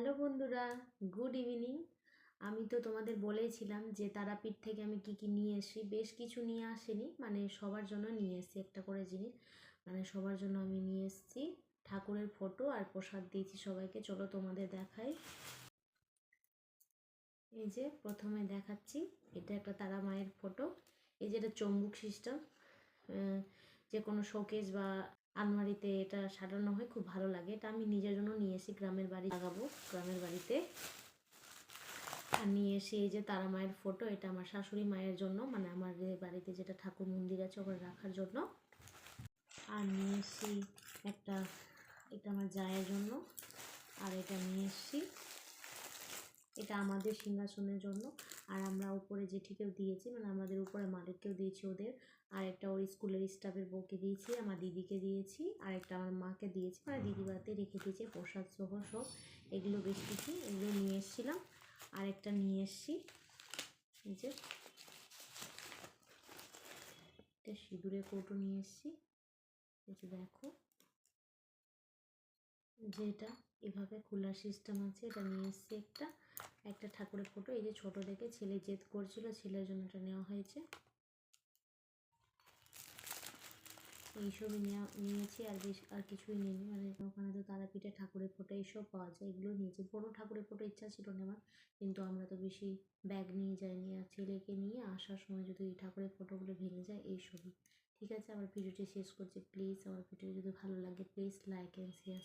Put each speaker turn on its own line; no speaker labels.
Hello বন্ধুরা, good evening. আমি তো তোমাদের বলেইছিলাম যে তারাপীঠ থেকে আমি কি কি নিয়ে এসি বেশ কিছু নিয়ে আসিনি মানে সবার জন্য নিয়ে এসেছি একটা করে জিনিস। মানে সবার জন্য আমি নিয়ে এসেছি, ঠাকুরের ফটো আর প্রসাদ দিয়েছি সবাইকে, চলো তোমাদের দেখাই। এই যে প্রথমে দেখাচ্ছি, এটা একটা তারা মায়ের ফটো। এই যে এটা চম্বুক সিস্টেম যে কোনো শোকেস বা আলমারিতে এটা সাজানো হয়, খুব ভালো লাগে। এটা আমি নিজের জন্য নিয়ে এসি গ্রামের বাড়ি লাগাবো, গ্রামের বাড়িতে। আর নিয়ে এসে এই যে তারা মায়ের ফটো এটা আমার শাশুড়ি মায়ের জন্য মানে আমার বাড়িতে যেটা ঠাকুর মন্দির আছে, ওখানে রাখার জন্য। আর নিয়ে এসছি একটা, এটা আমার জায়ের জন্য। আর এটা নিয়ে এসছি এটা আমাদের সিংহাসনের জন্য। আর আমরা উপরে জেঠিকেও দিয়েছি মানে আমাদের উপরে মালিককেও দিয়েছি ওদের। আর একটা ওর স্কুলের স্টাফের বউকে দিয়েছি, আমার দিদিকে দিয়েছি, আর একটা আমার মাকে দিয়েছি। মানে দিদি বাড়িতে রেখে দিয়েছে, প্রসাদ সহ সব। এগুলো বেশ কিছু এগুলো নিয়ে এসেছিলাম। আর একটা নিয়ে এসছি, এই যে একটা সিঁদুরের কৌটো নিয়ে এসছি। যে দেখো, যেটা এভাবে খোলার সিস্টেম আছে, এটা নিয়ে এসছি একটা। একটা ঠাকুরের ফটো এই যে ছোট দেখে ছেলে জেদ করছিল, ছেলের জন্য এটা নেওয়া হয়েছে। এইসবই নেওয়া, নিয়েছি আর বেশ, আর কিছুই নিইনি। মানে ওখানে তো তারাপীঠে ঠাকুরের ফটো এইসব পাওয়া যায় এগুলো নিয়েছি। বড়ো ঠাকুরের ফটো ইচ্ছা ছিল নেওয়ার, কিন্তু আমরা তো বেশি ব্যাগ নিয়ে যাইনি আর ছেলেকে নিয়ে আসার সময় যদি এই ঠাকুরের ফটোগুলো ভেঙে যায়, এইসবই। ঠিক আছে, আমার ভিডিওটি শেষ করছি। প্লিজ আমার ভিডিও যদি ভালো লাগে প্লিজ লাইক অ্যান্ড শেয়ার